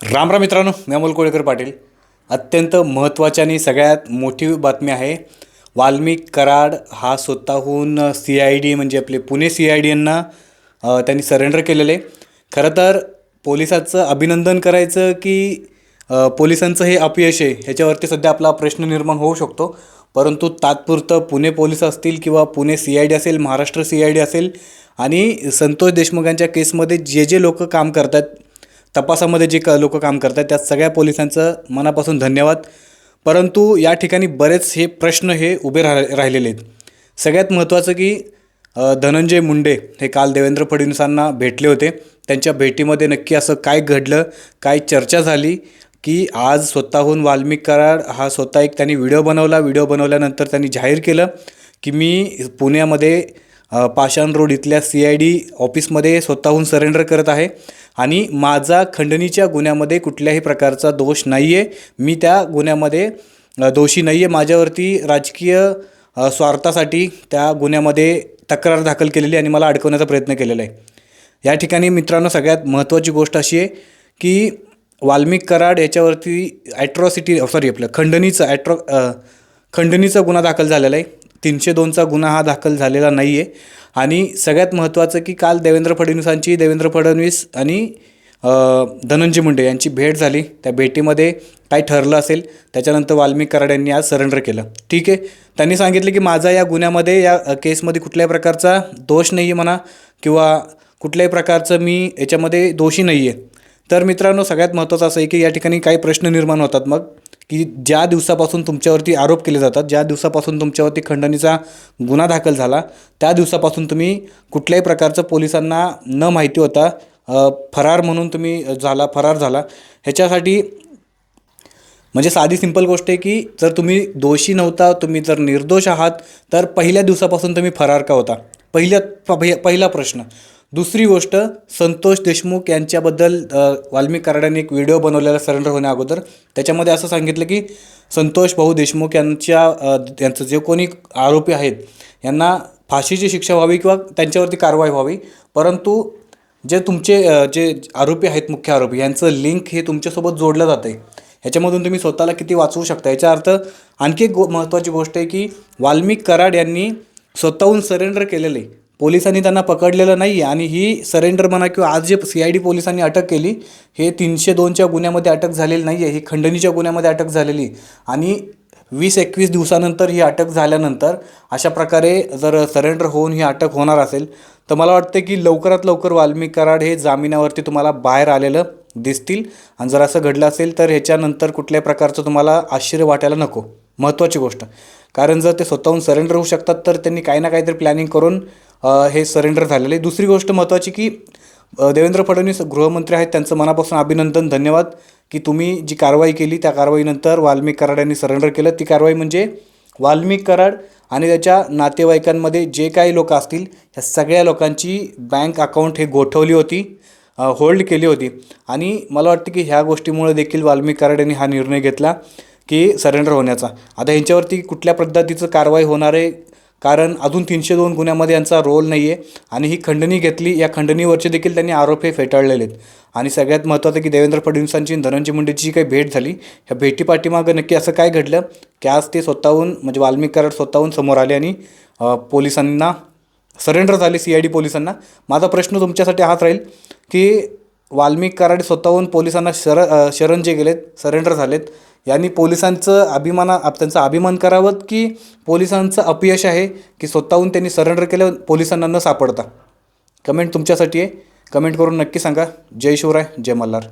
राम राम मित्रांनो मी अमोल कोळेकर पाटील. अत्यंत महत्त्वाची आणि सगळ्यात मोठी बातमी आहे वाल्मिक कराड हा स्वतःहून सी आय डी म्हणजे आपले पुणे सी आय डी यांना त्यांनी सरेंडर केलेलं. आहे खरं तर पोलिसाचं अभिनंदन करायचं की पोलिसांचं हे अपयश आहे ह्याच्यावरती सध्या आपला प्रश्न निर्माण होऊ शकतो. परंतु तात्पुरतं पुणे पोलीस असतील किंवा पुणे सी आय डी असेल महाराष्ट्र सी आय डी असेल आणि संतोष देशमुखांच्या केसमध्ये जे जे लोक काम करतात तपासामध्ये जे क लोक काम करतात त्या सगळ्या पोलिसांचं मनापासून धन्यवाद. परंतु या ठिकाणी बरेच हे प्रश्न हे उभे राह राहिलेले आहेत. सगळ्यात महत्त्वाचं की धनंजय मुंडे हे काल देवेंद्र फडणवीसांना भेटले होते. त्यांच्या भेटीमध्ये नक्की असं काय घडलं काय चर्चा झाली की आज स्वतःहून वाल्मिक कराड हा स्वतः एक त्यांनी व्हिडिओ बनवला. व्हिडिओ बनवल्यानंतर त्यांनी जाहीर केलं की मी पुण्यामध्ये पाषाण रोड इथल्या सी आय डी ऑफिसमध्ये स्वतःहून सरेंडर करत आहे. आणि माझा खंडणीच्या गुन्ह्यामध्ये कुठल्याही प्रकारचा दोष नाही आहे मी त्या गुन्ह्यामध्ये दोषी नाही आहे माझ्यावरती राजकीय स्वार्थासाठी त्या गुन्ह्यामध्ये तक्रार दाखल केलेली आणि मला अडकवण्याचा प्रयत्न केलेला आहे. या ठिकाणी मित्रांनो सगळ्यात महत्त्वाची गोष्ट अशी आहे की वाल्मिक कराड याच्यावरती ॲट्रॉसिटी सॉरी आपलं खंडणीचं ॲट्रॉ खंडणीचा गुन्हा दाखल झालेला आहे. तीनशे दोनचा गुन्हा हा दाखल झालेला नाही आहे आणि सगळ्यात महत्त्वाचं की काल देवेंद्र फडणवीसांची देवेंद्र फडणवीस आणि धनंजय मुंडे यांची भेट झाली. त्या भेटीमध्ये काय ठरलं असेल. त्याच्यानंतर वाल्मिक कराड यांनी आज सरेंडर केलं. ठीक आहे. त्यांनी सांगितलं की माझा या गुन्ह्यामध्ये या केसमध्ये कुठल्याही प्रकारचा दोष नाही आहे म्हणा किंवा कुठल्याही प्रकारचं मी याच्यामध्ये दोषी नाही आहे तर मित्रांनो सगळ्यात महत्त्वाचं असं आहे की या ठिकाणी काही प्रश्न निर्माण होतात मग. की ज्या दिवसापासून तुमच्यावरती आरोप केले जातात ज्या दिवसापासून तुमच्यावरती खंडणीचा गुन्हा दाखल झाला त्या दिवसापासून तुम्ही कुठल्याही प्रकारचं पोलिसांना न माहिती होता फरार म्हणून तुम्ही झाला फरार झाला. ह्याच्यासाठी म्हणजे साधी सिंपल गोष्ट आहे की जर तुम्ही दोषी नव्हता तुम्ही जर निर्दोष आहात तर पहिल्या दिवसापासून तुम्ही फरार का होता? पहिल्या प- पहिला प्रश्न. दुसरी गोष्ट संतोष देशमुख यांच्याबद्दल वाल्मिक कराड्याने एक व्हिडिओ बनवलेला सरेंडर होण्या अगोदर. त्याच्यामध्ये असं सांगितलं की संतोष भाऊ देशमुख यांच्या यांचं जे कोणी आरोपी आहेत यांना फाशीची शिक्षा व्हावी किंवा त्यांच्यावरती कारवाई व्हावी. परंतु जे तुमचे जे आरोपी आहेत मुख्य आरोपी यांचं लिंक हे तुमच्यासोबत जोडलं जातं आहे ह्याच्यामधून तुम्ही स्वतःला किती वाचवू शकता? याचा अर्थ आणखी एक गो महत्त्वाची गोष्ट आहे की वाल्मिक कराड यांनी स्वतःहून सरेंडर केलेलं आहे पोलिसांनी त्यांना पकडलेलं नाही आहे आणि ही सरेंडर म्हणा किंवा आज जे सी आय डी पोलिसांनी अटक केली हे तीनशे दोनच्या गुन्ह्यामध्ये अटक झालेली नाही आहे ही खंडणीच्या गुन्ह्यामध्ये अटक झालेली. आणि वीस एकवीस दिवसानंतर ही अटक झाल्यानंतर अशा प्रकारे जर सरेंडर होऊन ही अटक होणार असेल तर मला वाटतं की लवकरात लवकर वाल्मिक कराड हे जामिनावरती तुम्हाला बाहेर आलेलं दिसतील. आणि जर असं घडलं असेल तर ह्याच्यानंतर कुठल्याही प्रकारचं तुम्हाला आश्चर्य वाटायला नको. महत्त्वाची गोष्ट. कारण जर ते स्वतःहून सरेंडर होऊ शकतात तर त्यांनी काही ना काहीतरी प्लॅनिंग करून हे सरेंडर झालेलं आहे. दुसरी गोष्ट महत्त्वाची की देवेंद्र फडणवीस गृहमंत्री आहेत त्यांचं मनापासून अभिनंदन धन्यवाद की तुम्ही जी कारवाई केली त्या कारवाईनंतर वाल्मिक कराड यांनी सरेंडर केलं. ती कारवाई म्हणजे वाल्मिक कराड आणि त्याच्या नातेवाईकांमध्ये जे काही लोक असतील ह्या सगळ्या लोकांची बँक अकाउंट हे गोठवली होती होल्ड केली होती. आणि मला वाटतं की ह्या गोष्टीमुळे देखील वाल्मिक कराड यांनी हा निर्णय घेतला की सरेंडर होण्याचा. आता ह्यांच्यावरती कुठल्या पद्धतीचं कारवाई होणार आहे कारण अजून तीनशे दोन गुन्ह्यामध्ये यांचा रोल नाही आहे आणि ही खंडणी घेतली या खंडणीवरचे देखील त्यांनी आरोप हे फेटाळलेले आहेत. आणि सगळ्यात महत्त्वाचं की देवेंद्र फडणवीसांची आणि धनंजय मुंडेची जी काही भेट झाली ह्या भेटी पाठीमागं नक्की असं काय घडलं? की आज ते स्वतःहून म्हणजे वाल्मिक कराड स्वतःहून समोर आले आणि पोलिसांना सरेंडर झाले सी आय डी पोलिसांना. माझा प्रश्न तुमच्यासाठी हाच राहील की वाल्मिक कराड स्वतःहून पोलिसांना शर शरण जे गेलेत सरेंडर झालेत यांनी पोलिसांचं अभिमाना आप- त्यांचा अभिमान करावं की पोलिसांचं अपयश आहे की स्वतःहून त्यांनी सरेंडर केलं पोलिसांना न सापडता. कमेंट तुमच्यासाठी आहे. कमेंट करून नक्की सांगा. जय शिवराय जय मल्हार.